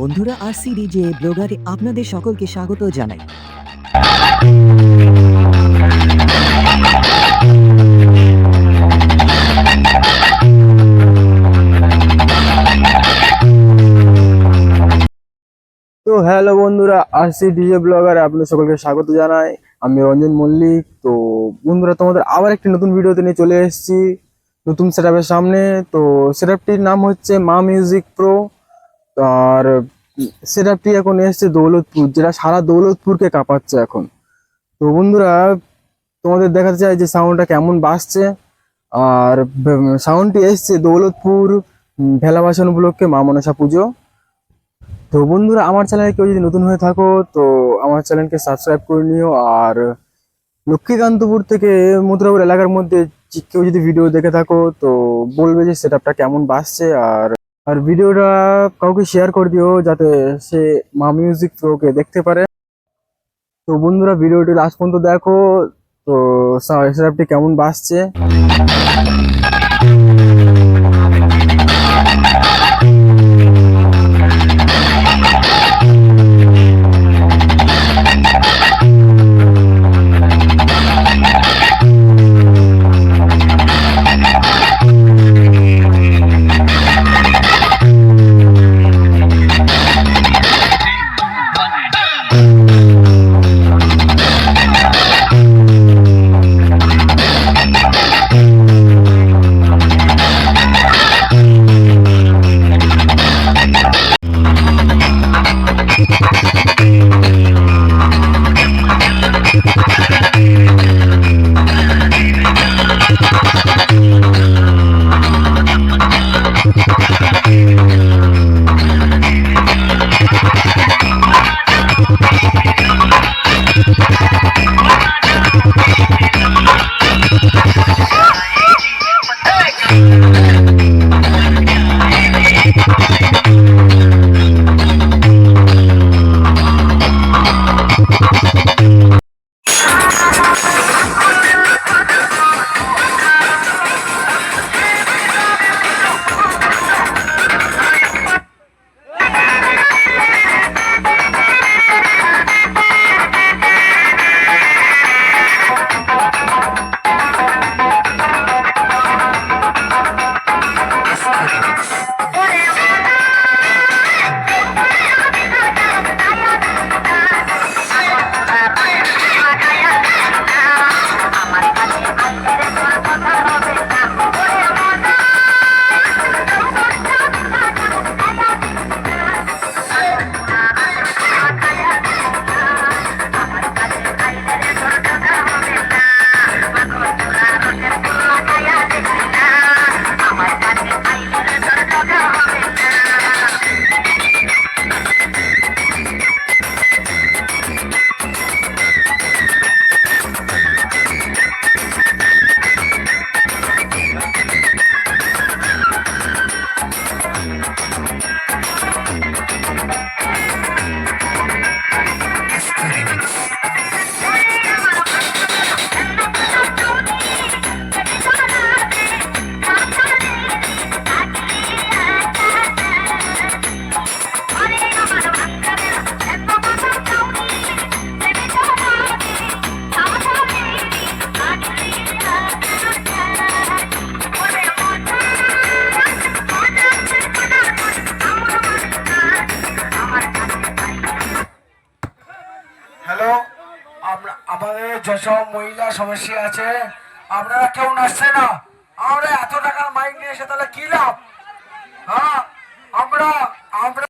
বন্ধুরা, আর সিরিজে ব্লগারে আপনাদের সকলকে স্বাগত জানাই। তো হ্যালো বন্ধুরা আসছি ডিজে ব্লগারে আপনাদের সকলকে স্বাগত জানাই। আমি রঞ্জন মল্লিক। তো বন্ধুরা, তোমাদের আবার একটি নতুন ভিডিওতে নিয়ে চলে এসেছি। নতুন সেটআপের সামনে। তো সেটআপটির নাম হচ্ছে মা মিউজিক প্রো আর সেটআপটি এখন এসেছে দৌলতপুর, যেটা সারা দৌলতপুরকে কাঁপাচ্ছে এখন। তো বন্ধুরা, তোমাদের দেখাতে চাই যে সাউন্ডটা কেমন বাসছে আর সাউন্ডটি এসছে দৌলতপুর ভেলা বাসন উপলক্ষে মা মনসা পুজো। তো বন্ধুরা, আমার চ্যানেলে কেউ যদি নতুন হয়ে থাকো, তো আমার চ্যানেলকে সাবস্ক্রাইব করে নিও। আর লক্ষ্মীকান্তপুর থেকে মথুরাপুর এলাকার মধ্যে কেউ যদি ভিডিও দেখে থাকো, তো বলবে যে সেটআপটা কেমন বাসছে আর আর ভিডিওটা কাউকে শেয়ার করে দিও যাতে সে মা মিউজিক প্রোকে দেখতে পারে। তো বন্ধুরা, ভিডিওটি লাস্ট পর্যন্ত দেখো। তো সাবস্ক্রাইবটি কেমন বাসছে? যেসব মহিলা সমস্যা আছে, আপনারা কেউ নাচছে না। আমরা এত টাকার মাইক নিয়ে এসে তাহলে কি লাভ? হ্যাঁ আমরা আমরা